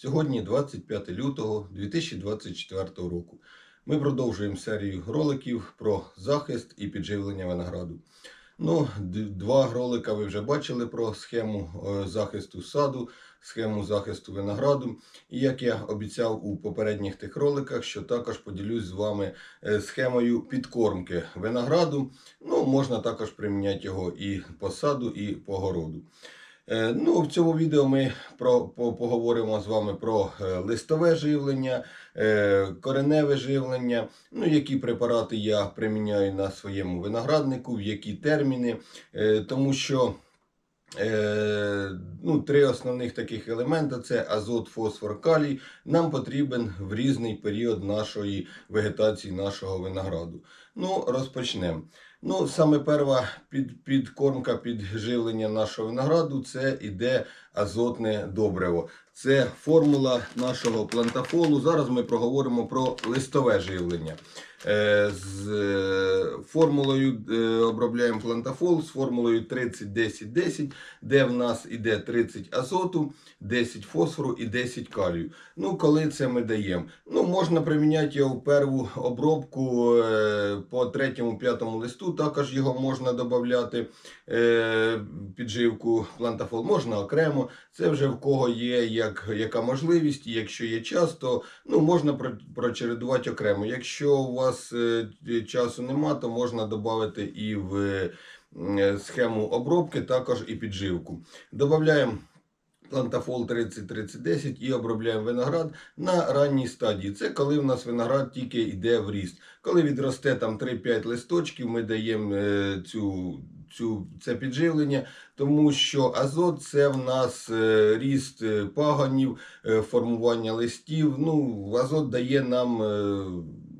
Сьогодні 25 лютого 2024 року. Ми продовжуємо серію роликів про захист і підживлення винограду. Ну, два ролика ви вже бачили про схему е, захисту саду, схему захисту винограду. І як я обіцяв у попередніх тих роликах, що також поділюсь з вами е, схемою підкормки винограду. Ну, можна також приміняти його і по саду, і по городу. Е, Ну, в цьому відео ми про, по- поговоримо з вами про е, листове живлення, е, кореневе живлення, ну, які препарати я приміняю на своєму винограднику, в які терміни, тому що ну, три основних таких елемента це азот, фосфор, калій. Нам потрібен в різний період нашої вегетації нашого винограду. Ну, розпочнемо. Ну, саме перша під, підкормка, підживлення нашого винограду це іде азотне добриво. Це формула нашого плантафолу. Зараз ми проговоримо про листове живлення. Е, З е, формулою е, обробляємо плантафол з формулою 30-10-10, де в нас іде 30 азоту, 10 фосфору і 10 калію. Ну, коли це ми даємо? Ну, можна приміняти його в перву обробку е, по третьому, п'ятому листу. Також його можна додати е, підживку плантафол. Можна окремо. Це вже в кого є як, яка можливість, якщо є час, то ну, можна прочередувати окремо. Якщо у вас е, часу нема, то можна додати і в е, схему обробки, також і підживку. Додаємо плантафол 30-30-10 і обробляємо виноград на ранній стадії. Це коли в нас виноград тільки йде в ріст. Коли відросте там 3-5 листочків, ми даємо е, цю, цю, це підживлення, тому що азот це в нас ріст пагонів, е, формування листів. Ну, азот дає нам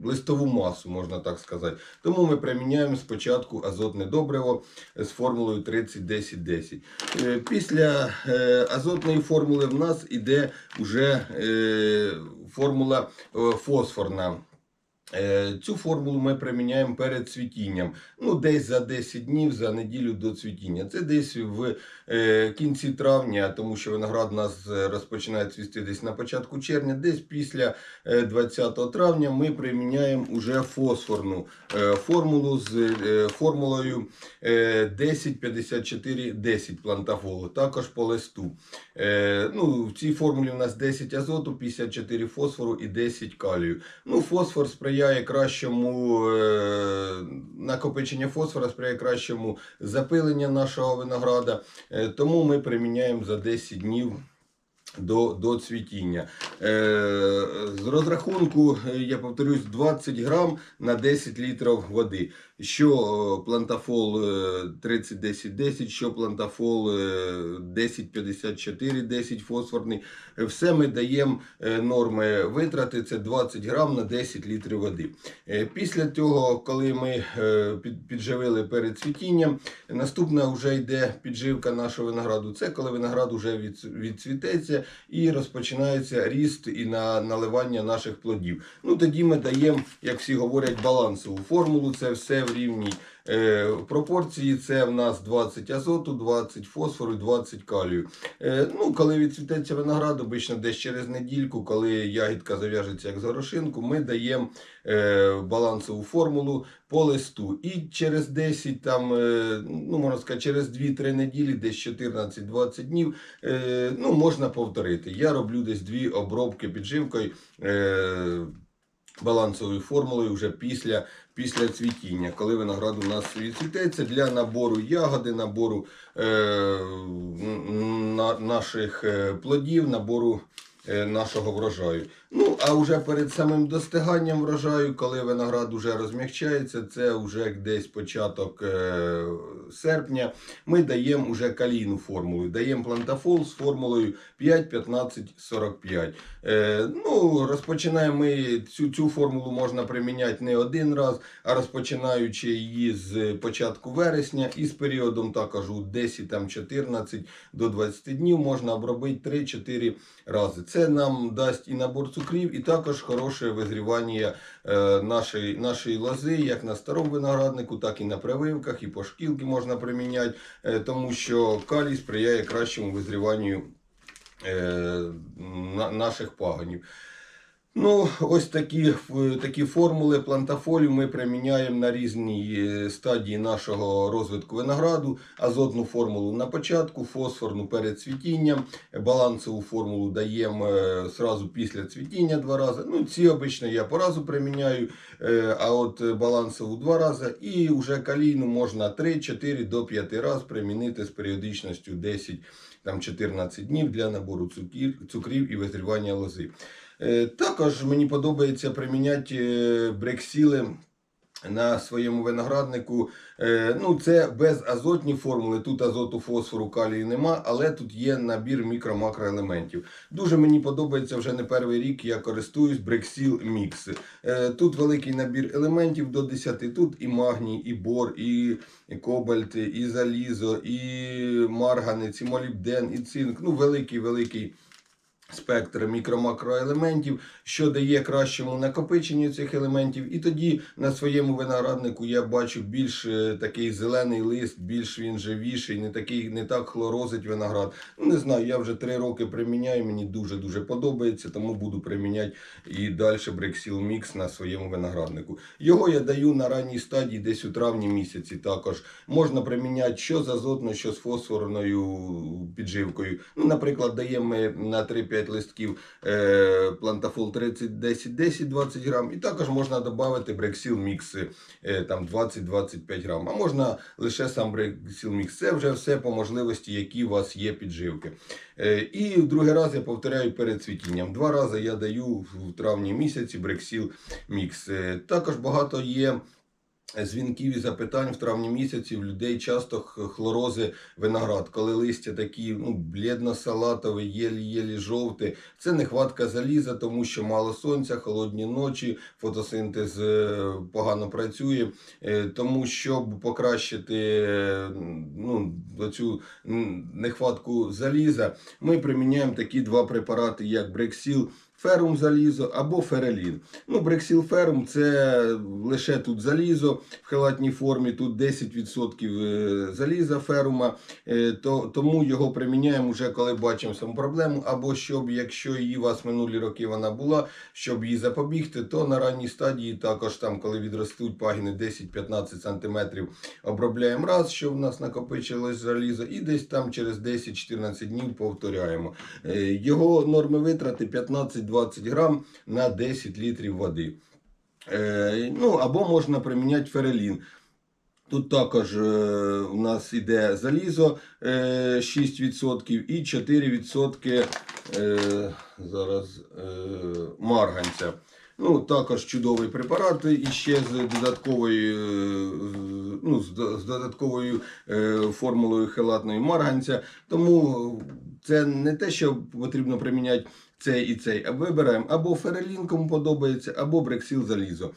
листову масу, можна так сказати. Тому ми приміняємо спочатку азотне добриво з формулою 30-10-10. Е, Після е, азотної формули в нас іде вже е, формула фосфорна. Е, Цю формулу ми приміняємо перед цвітінням. Ну, десь за 10 днів, за неділю до цвітіння. Це десь в е, кінці травня, тому що виноград у нас е, розпочинає цвісти десь на початку червня. Десь після е, 20 травня ми приміняємо уже фосфорну формулу з формулою е, 10-54-10 плантафолу, також по листу. Ну, в цій формулі у нас 10 азоту, 54 фосфору і 10 калію. Ну, фосфор сприяє кращому е, накопичення фосфора, сприяє кращому запиленню нашого винограда. Е, тому ми приміняємо за 10 днів. До, до цвітіння. Е, з розрахунку, е, я повторюсь, 20 грам на 10 літрів води. Що е, плантафол е, 30-10-10, що плантафол е, 10-54-10 фосфорний. Е, Все ми даємо е, норми витрати, це 20 грам на 10 літрів води. Е, Після того, коли ми е, підживили перед цвітінням, наступна вже йде підживка нашого винограду. Це коли виноград вже від- відцвітеться і розпочинається ріст і на наливання наших плодів. Ну тоді ми даємо, як всі говорять, балансову формулу. Це все в рівній е, пропорції. Це в нас 20 азоту, 20 фосфору, і 20 калію. Е, ну, коли відцвітеться виноград, обично десь через недільку, коли ягідка зав'яжеться як з горошинку, ми даємо е, балансову формулу по листу. І через 10, там, ну можна сказати, через 2-3 неділі, десь 14-20 днів, ну, можна повторити. Я роблю десь дві обробки підживкою. Балансовою формулою вже після, після цвітіння, коли виноград у нас відцвітеться для набору ягоди, набору е, на, наших е, плодів, набору нашого врожаю. Ну, а вже перед самим достиганням врожаю, коли виноград вже розмягчається, це вже десь початок е, серпня, ми даємо вже калійну формулу. Даємо плантафол з формулою 5-15-45. Е, ну, розпочинаємо ми цю, цю формулу можна приміняти не один раз, а розпочинаючи її з початку вересня і з періодом також у 10-14 до 20 днів можна обробити 3-4 рази. Це нам дасть і набор цукрів, і також хороше визрівання е, нашої, нашої лози, як на старому винограднику, так і на прививках, і по шкілки можна приміняти, е, тому що калій сприяє кращому визріванню е, наших пагонів. Ну, ось такі, е, такі формули плантафолію ми приміняємо на різні е, стадії нашого розвитку винограду. Азотну формулу на початку, фосфорну перед цвітінням, балансову формулу даємо е, сразу після цвітіння два рази. Ну, ці обично я по разу приміняю, а от балансову два рази. І вже калійну можна 3-4 до 5 разів примінити з періодичністю 10-14 днів для набору цуків, цукрів і визрівання лози. Е, Також мені подобається приміняти е, брексіли на своєму винограднику. Е, Ну, це безазотні формули. Тут азоту, фосфору, калію нема, але тут є набір мікро-макроелементів. Дуже мені подобається вже не перший рік. Я користуюсь Брексіл Мікс. Тут великий набір елементів до 10. Тут і магній, і бор, і кобальт, і залізо, і марганець, і молібден, і цинк. Ну, великий, великий спектр мікро-макроелементів, що дає кращому накопиченню цих елементів. І тоді на своєму винограднику я бачу більш е, такий зелений лист, більш він живіший, не такий, не так хлорозить виноград. Ну, не знаю, я вже три роки приміняю, мені дуже-дуже подобається, тому буду приміняти і далі Брексіл Мікс на своєму винограднику. Його я даю на ранній стадії, десь у травні місяці також. Можна приміняти що з азотною, що з фосфорною підживкою. Ну, наприклад, даємо ми на 3-5 листків е, плантафол 30, 10, 10, 20 грам. І також можна додати брексіл мікс е, 20-25 грам. А можна лише сам брексіл мікс. Це вже все по можливості, які у вас є підживки. Е, і в другий раз я повторяю перед цвітінням. Два рази я даю в травні місяці брексіл мікс. Е, Також багато є. Дзвінків і запитань в травні місяці в людей часто хлорози виноград, коли листя такі ну, блідно-салатові, єлі-єлі жовті. Це нехватка заліза, тому що мало сонця, холодні ночі, фотосинтез е, погано працює. Е, Тому, щоб покращити е, ну, цю нехватку заліза, ми приміняємо такі два препарати, як Брексіл. Ферум залізо або ферелін. Ну, Брексіл ферум це лише тут залізо в хелатній формі, тут 10% е, заліза ферума, е, то, тому його приміняємо вже коли бачимо саму проблему. Або щоб, якщо її у вас минулі роки вона була, щоб її запобігти, то на ранній стадії також там, коли відростуть пагіни 10-15 см, обробляємо раз, щоб в нас накопичилось залізо, і десь там через 10-14 днів повторяємо. Е, Його норми витрати 15-20 грам на 10 літрів води. Е, ну, або можна приміняти ферелін. Тут також е, у нас іде залізо е, 6% і 4% е, зараз е, марганця. Ну, також чудовий препарат і ще з додатковою, е, ну, з додатковою е, формулою хелатної марганця. Тому це не те, що потрібно приміняти цей і цей, вибираємо або ферелін, кому подобається, або брексіл залізо.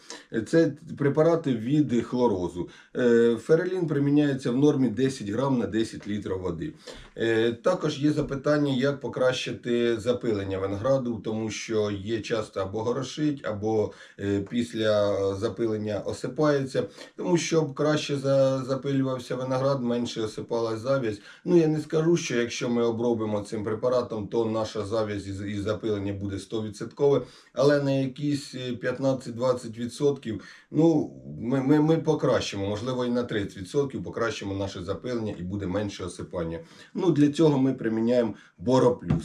Це препарати від хлорозу. Е, Ферелін приміняється в нормі 10 грам на 10 літрів води. Е, Також є запитання, як покращити запилення винограду, тому що є часто або горошить, або е, після запилення осипається. Тому щоб краще запилювався виноград, менше осипалась зав'язь. Ну я не скажу, що якщо ми обробимо цим препаратом, то наша зав'язь із запилення буде 100%, але на якісь е, 15-20% ну, ми, ми, ми покращимо, можливо, і на 30% покращимо наше запилення і буде менше осипання. Ну, для цього ми приміняємо Бороплюс.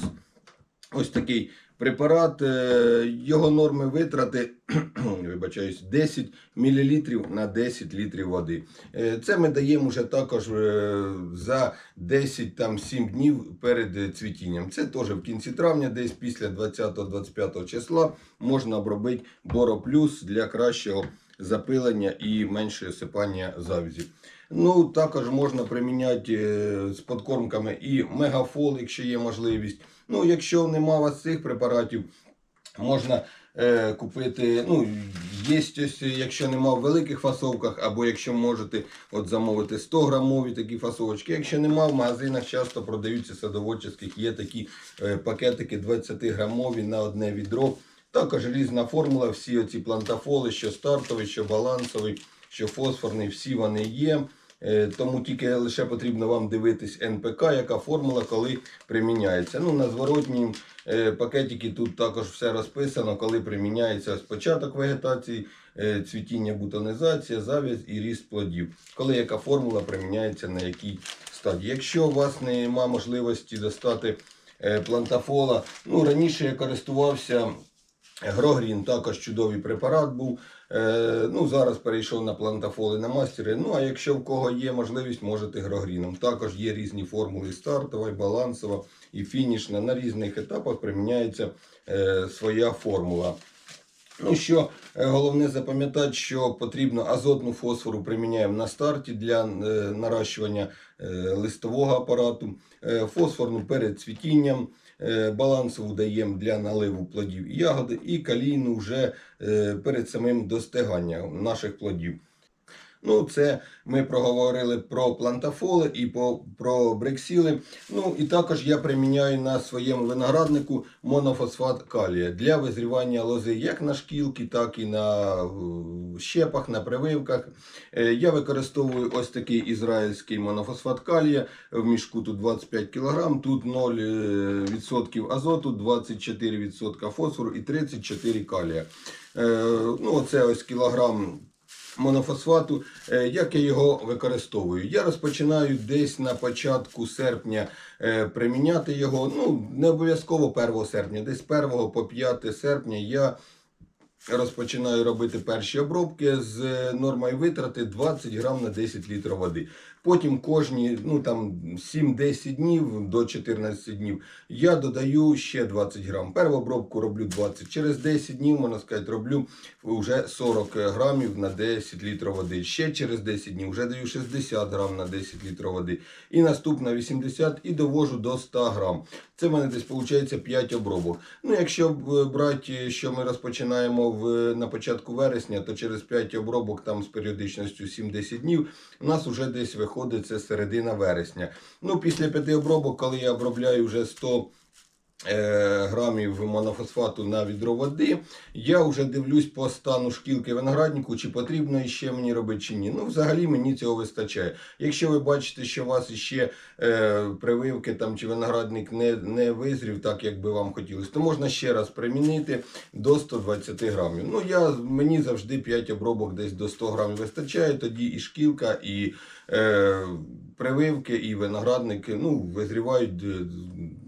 Ось такий препарат, е, його норми витрати, вибачаюсь, 10 мл на 10 літрів води. Е, Це ми даємо вже також е, за 10-7 днів перед цвітінням. Це теж в кінці травня, десь після 20-25 числа можна обробити Бороплюс для кращого запилення і менше осипання завязі. Ну, також можна приміняти е, з подкормками і мегафол, якщо є можливість. Ну, якщо нема у вас цих препаратів, можна е, купити. Ну, є ось, якщо нема в великих фасовках, або якщо можете от замовити 100 грамові такі фасовочки. Якщо нема в магазинах, часто продаються садоводчих, є такі е, пакетики 20 грамові на одне відро. Також різна формула, всі оці плантафоли, що стартовий, що балансовий, що фосфорний, всі вони є. Е, Тому тільки лише потрібно вам дивитись НПК, яка формула, коли приміняється. Ну, на зворотній е, пакетики тут також все розписано, коли приміняється початок вегетації, е, цвітіння, бутонізація, зав'яз і ріст плодів. Коли яка формула приміняється на якій стадії. Якщо у вас немає можливості достати плантафола, ну раніше я користувався. Грогрін також чудовий препарат був. Е, ну, зараз перейшов на плантафол і на мастери. Ну, а якщо в кого є можливість, можете грогріном. Також є різні формули стартова, і балансова і фінішна. На різних етапах приміняється е, своя формула. Ну що, е, головне запам'ятати, що потрібно азотну фосфору приміняємо на старті для наращування листового апарату, е, фосфорну перед цвітінням, е, балансову даємо для наливу плодів і ягоди, і калійну вже е, перед самим достиганням наших плодів. Ну, це ми проговорили про плантафоли і по, про брексіли. Ну і також я приміняю на своєму винограднику монофосфат калія для визрівання лози як на шкілки, так і на е, щепах, на прививках. Е, Я використовую ось такий ізраїльський монофосфат калія. В мішку тут 25 кг, тут 0% азоту, 24% фосфору і 34 калія. Е, Ну, оце ось кілограм монофосфату. Е, Як я його використовую? Я розпочинаю десь на початку серпня е, приміняти його. Ну, не обов'язково 1 серпня, десь 1 по 5 серпня я розпочинаю робити перші обробки з е, нормою витрати 20 грам на 10 літрів води. Потім кожні ну, там, 7-10 днів до 14 днів я додаю ще 20 грам. Першу обробку роблю 20. Через 10 днів, можна сказати, роблю вже 40 грамів на 10 літрів води. Ще через 10 днів вже даю 60 грам на 10 літрів води. І наступна 80 і довожу до 100 грам. Це в мене десь виходить 5 обробок. Ну, якщо брати, що ми розпочинаємо в, на початку вересня, то через 5 обробок там з періодичністю 7-10 днів у нас вже десь виходить це середина вересня. Ну, після 5 обробок, коли я обробляю вже 100 е, грамів монофосфату на відро води, я вже дивлюсь по стану шкілки винограднику, чи потрібно іще мені робити чи ні. Ну, взагалі мені цього вистачає. Якщо ви бачите, що у вас іще е, прививки там, чи виноградник не, не визрів, так як би вам хотілося, то можна ще раз примінити до 120 грамів. Ну, я, мені завжди 5 обробок десь до 100 грамів вистачає, тоді і шкілка, і прививки, і виноградники ну, визрівають е,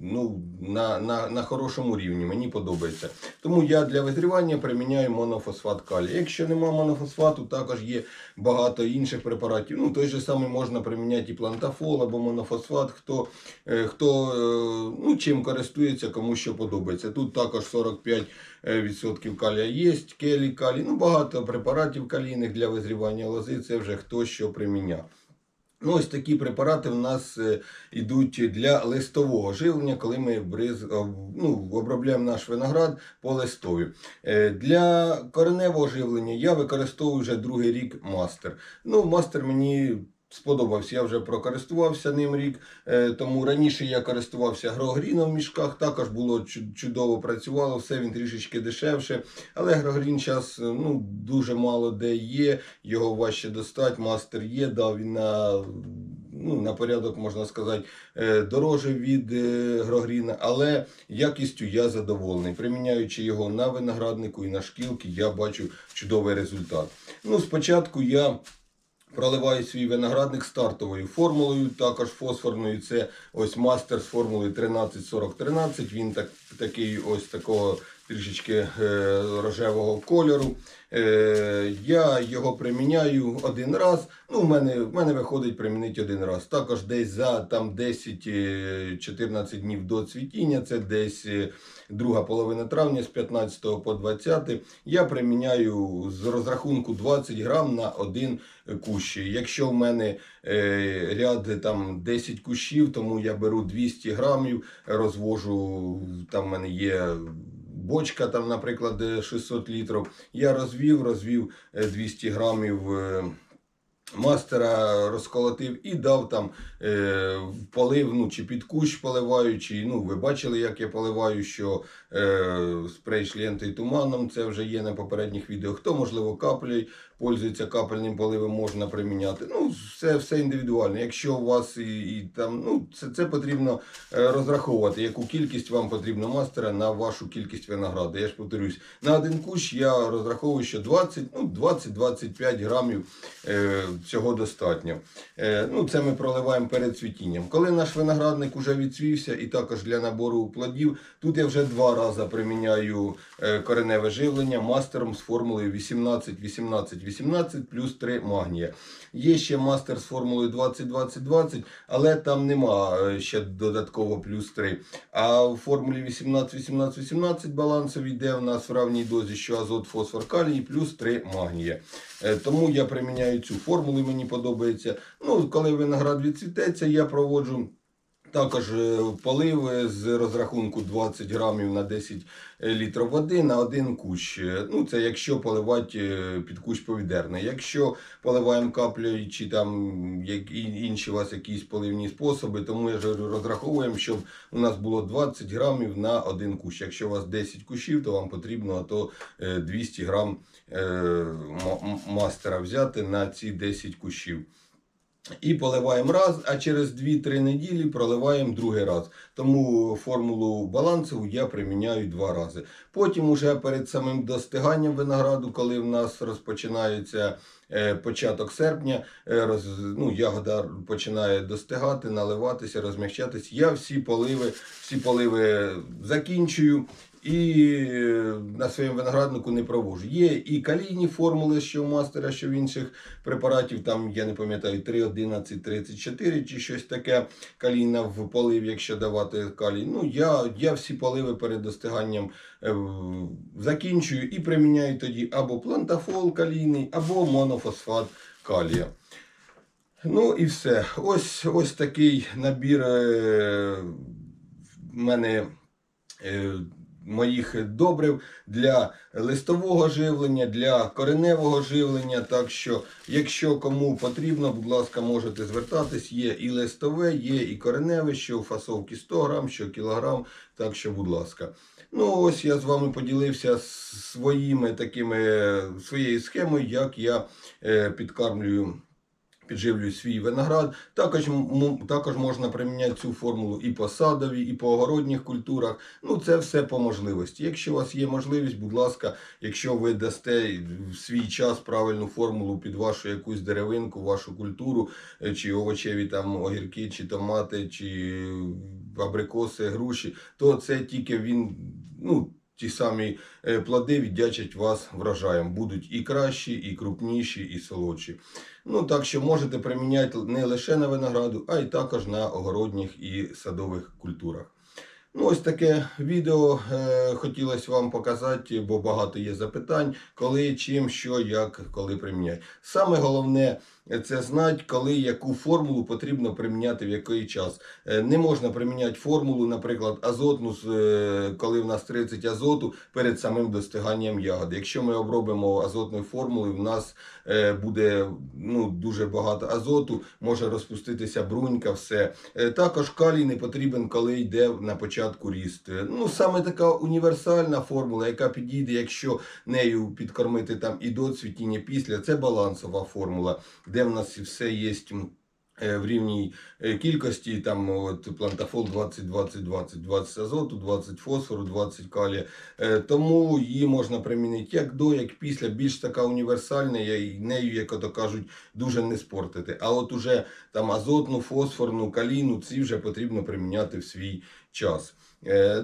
ну, на, на, на хорошому рівні. Мені подобається. Тому я для визрівання приміняю монофосфат калія. Якщо немає монофосфату, також є багато інших препаратів. Ну, той же самий можна приміняти і плантафол або монофосфат, хто, е, хто е, ну, чим користується, кому що подобається. Тут також 45 е, відсотків калія є, келі, калій, ну багато препаратів калійних для визрівання лози, це вже хто що приміняв. Ну, ось такі препарати в нас е, йдуть для листового живлення, коли ми бриз, ну, обробляємо наш виноград по листові. Е, Для кореневого живлення я використовую вже другий рік мастер. Ну, мастер мені сподобався, я вже прокористувався ним рік. Е, Тому раніше я користувався грогріном в мішках, також було чудово працювало, все він трішечки дешевше. Але грогрін зараз ну, дуже мало де є, його важче достати. Мастер є, дав він на, ну, на порядок, можна сказати, е, дороже від е, грогріна, але якістю я задоволений. Приміняючи його на винограднику і на шкілки, я бачу чудовий результат. Ну, спочатку я. Проливаю свій виноградник стартовою формулою, також фосфорною. Це ось мастер з формулою 134013. Він так, такий ось такого трішечки е, рожевого кольору. Е, я його приміняю один раз. Ну, в мене, в мене виходить примінити один раз. Також десь за там 10-14 днів до цвітіння, це десь е, друга половина травня з 15 по 20. Я приміняю з розрахунку 20 грам на один кущ. Якщо в мене е, ряд там 10 кущів, тому я беру 200 грамів, розвожу, там в мене є бочка, там, наприклад, е, 600 літрів. Я розвів, розвів е, 200 грамів. Мастера розколотив і дав там е, полив, ну, чи під кущ поливаючи. Ну, ви бачили, як я поливаю, що е, спрей шлєнти і туманом, це вже є на попередніх відео. Хто, можливо, каплею пользується капельним поливом, можна приміняти. Ну, все, все індивідуально. Якщо у вас і, і там, ну, це, це потрібно е, розраховувати, яку кількість вам потрібно мастера на вашу кількість винограду. Я ж повторюсь, на один кущ я розраховую, що 20, ну, 20-25 грамів е, цього достатньо. Е, ну, це ми проливаємо перед цвітінням. Коли наш виноградник вже відцвівся, і також для набору плодів, тут я вже два рази приміняю е, кореневе живлення мастером з формулою 18, 18, 18 плюс 3 магнія. Є ще мастер з формулою 20, 20, 20, але там нема е, ще додатково плюс 3. А в формулі 18, 18, 18 балансовий йде в нас в равній дозі, що азот, фосфор, калій плюс 3 магнія. Е, Тому я приміняю цю формулу, мені подобається. Ну, коли виноград відцвітеться, я проводжу також е, полив е, з розрахунку 20 грамів на 10 літрів води на один кущ. Е, Ну, це якщо поливати е, під кущ повідерний. Якщо поливаємо каплею чи там інші у вас якісь поливні способи, ж говорю, розраховуємо, щоб у нас було 20 грамів на один кущ. Якщо у вас 10 кущів, то вам потрібно то е, 200 грам е, мастера взяти на ці 10 кущів. І поливаємо раз, а через 2-3 неділі проливаємо другий раз. Тому формулу балансу я приміняю два рази. Потім, уже перед самим достиганням винограду, коли в нас розпочинається е, початок серпня, е, роз, ну, ягода починає достигати, наливатися, розмягчатись. Я всі поливи, всі поливи закінчую. І на своєму винограднику не провожу. Є і калійні формули, що в мастера, що в інших препаратів, там, я не пам'ятаю, 3,11, 34 чи щось таке калійна в полив, якщо давати калій. Ну, я, я всі поливи перед достиганням е, закінчую і приміняю тоді або плантафол калійний, або монофосфат калія. Ну і все. Ось, ось такий набір е, в мене. Е, Моїх добрив для листового живлення, для кореневого живлення. Так що, якщо кому потрібно, будь ласка, можете звертатись. Є і листове, є і кореневе, що у фасовки 100 грам, що кілограм. Так що, будь ласка. Ну, ось я з вами поділився своїми такими своєю схемою, як я е, підкармлюю. Підживлюю свій виноград. Також, також можна приміняти цю формулу і по садовій, і по огородніх культурах. Ну, це все по можливості. Якщо у вас є можливість, будь ласка, якщо ви дасте в свій час правильну формулу під вашу якусь деревинку, вашу культуру, е, чи овочеві там огірки, чи томати, чи абрикоси, груші, то це тільки він, ну. Ті самі е, плоди віддячать вас врожаєм. Будуть і кращі, і крупніші, і солодші. Ну, так що можете приміняти не лише на винограду, а й також на огородніх і садових культурах. Ну, ось таке відео е, хотілося вам показати, бо багато є запитань, коли, чим, що, як, коли приміняти. Саме головне це знати, коли яку формулу потрібно приміняти в який час. Е, не можна приміняти формулу, наприклад, азотну, е, коли в нас 30 азоту перед самим достиганням ягоди. Якщо ми обробимо азотною формулою, в нас е, буде ну, дуже багато азоту, може розпуститися брунька, все. Також калій не потрібен, коли йде на початку ріст. Ну, саме така універсальна формула, яка підійде, якщо нею підкормити там і до цвітіння після, це балансова формула, де в нас все є. е, В рівній е, кількості там от плантафол 20, 20, 20, 20 азоту, 20 фосфору, 20 калія. Е, Тому її можна примінити як до, як після. Більш така універсальна, я нею, як ото кажуть, дуже не спортити. А от уже там азотну, фосфорну, калійну, ці вже потрібно приміняти в свій час.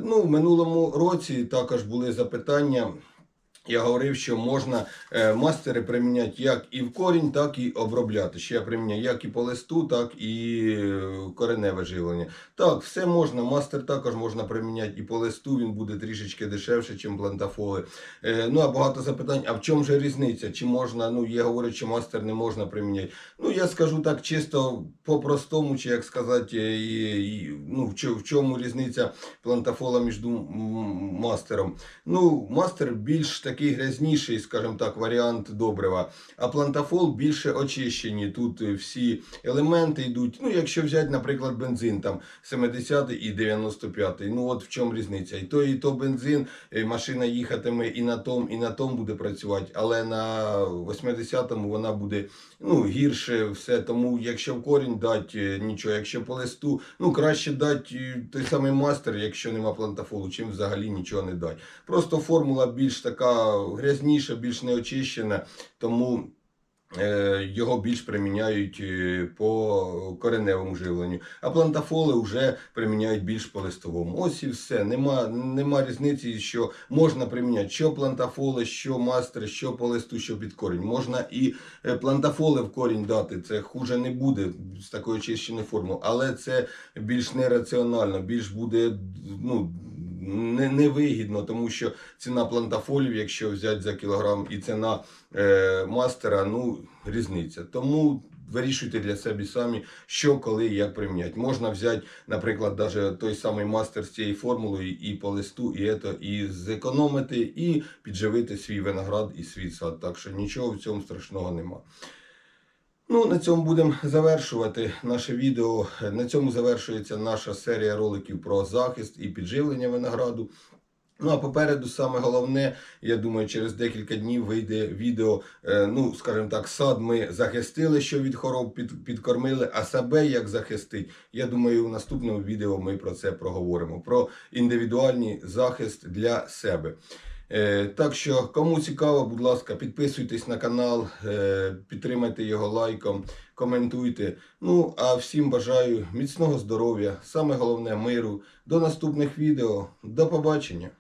Ну, в минулому році також були запитання. Я говорив, що можна е, мастери приміняти як і в корінь, так і обробляти. Ще я приміняю як і по листу, так і е, кореневе живлення. Так, все можна. Мастер також можна приміняти і по листу, він буде трішечки дешевше, ніж плантафоли. Е, ну а багато запитань: а в чому же різниця? Чи можна? Ну, я говорю, що мастер не можна приміняти. Ну, я скажу так чисто по-простому, чи як сказати, і, і, ну, в чому різниця плантафола між мастером. Ну, мастер більш такий такий грязніший, скажімо так, варіант добрива. А плантафол більше очищені. Тут е, всі елементи йдуть. Ну, якщо взяти, наприклад, бензин там 70 і 95. Ну от в чому різниця? І то, і то бензин, е, машина їхатиме і на том, і на том буде працювати, але на 80-му вона буде ну, гірше все. Тому якщо в корінь дати е, нічого, якщо по листу, ну краще дати той самий мастер, якщо нема плантафолу, чим взагалі нічого не дати. Просто формула більш така грязніша, більш неочищена, тому. е, Його більш приміняють е, по кореневому живленню, а плантафоли вже приміняють більш по листовому. Ось і все. Нема, нема різниці, що можна приміняти що плантафоли, що мастер, що по листу, що під корінь. Можна і е, плантафоли в корінь дати. Це хуже не буде з такою очищеною формою, але це більш нераціонально, більш буде ну, не, невигідно, тому що ціна плантафолів, якщо взяти за кілограм, і ціна е, мастера, ну, різниця. Тому вирішуйте для себе самі, що, коли як приміняти. Можна взяти, наприклад, даже той самий мастер з цією формулою і по листу, і, ето, і зекономити, і підживити свій виноград і свій сад. Так що нічого в цьому страшного нема. Ну, на цьому будемо завершувати наше відео. На цьому завершується наша серія роликів про захист і підживлення винограду. Ну а попереду саме головне, я думаю, через декілька днів вийде відео. е, Ну, скажімо так, сад ми захистили, що від хвороб під, підкормили, а себе як захистить. Я думаю, у наступному відео ми про це проговоримо. Про індивідуальний захист для себе. Е, Так що, кому цікаво, будь ласка, підписуйтесь на канал, е, підтримайте його лайком, коментуйте. Ну, а всім бажаю міцного здоров'я, саме головне миру. До наступних відео. До побачення!